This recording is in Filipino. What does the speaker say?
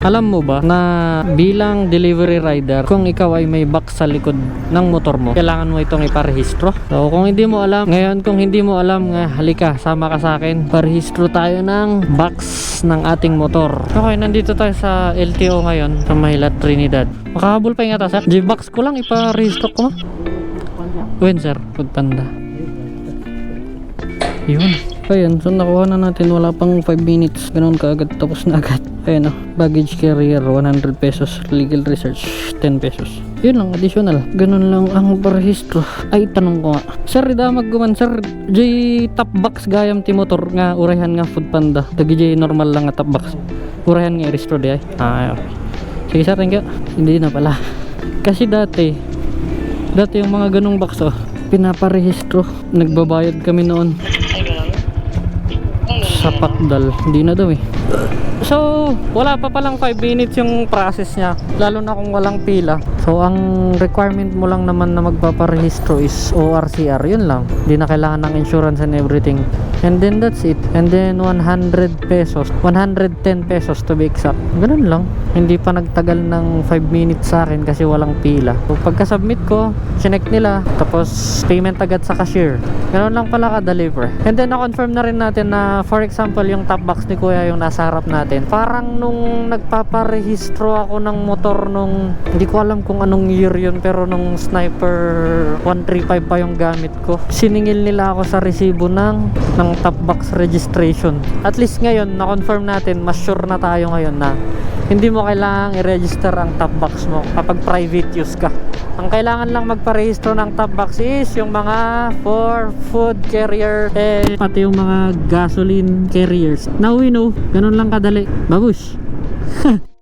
Alam mo ba na bilang delivery rider, kung ikaw ay may box sa likod ng motor mo, kailangan mo itong iparehistro. So kung hindi mo alam, ngayon kung hindi mo alam nga, halika, sama ka sa akin. Parehistro tayo ng box ng ating motor. Okay, nandito tayo sa LTO ngayon, sa Mahilat, Trinidad. Makahabol pa yung ata, sir. G-box ko lang, iparehistro ko. When, sir? Food panda. Yun. Ayan, so nakuha na natin wala pang 5 minutes. Ganun kaagad tapos na agad. Ayan o, baggage carrier 100 pesos, legal research 10 pesos. Yun lang, additional. Ganun lang ang parehistro. Ay, tanong ko nga. Sir, idamag guman, sir. J top box gayam ti motor nga urahan nga food panda. Dagi J normal lang nga top box. Urahan nga i-restore di ay. Ah, okay. Sige sir, thank you. Hindi na pala. Kasi dati, dati yung mga ganong box oh, pinaparehistro. Nagbabayad kami noon sa Pakdal. Hindi na daw eh. So, wala pa palang 5 minutes yung process niya. Lalo na kung walang pila. So, ang requirement mo lang naman na magpaparehistro is ORCR. Yun lang. Hindi na kailangan ng insurance and everything. And then that's it. And then 100 pesos. 110 pesos to be exact. Ganun lang. Hindi pa nagtagal ng 5 minutes sa akin kasi walang pila. So, pagka-submit ko, chinek nila. Tapos, payment agad sa cashier. Ganun lang pala ka-deliver. And then, na-confirm na rin natin na, for example, yung top box ni Kuya yung nasa harap natin. Parang nung nagpaparehistro ako ng motor nung, hindi ko alam kung anong year yun, pero nung Sniper 135 pa yung gamit ko. Siningil nila ako sa resibo ng, ng top box registration. At least ngayon, na-confirm natin, mas sure na tayo ngayon na hindi mo kailangang i-register ang top box mo kapag private use ka. Ang kailangan lang magparehistro ng top box is yung mga for food carrier and pati yung mga gasoline carriers. Now we know, ganun lang kadali. Babush!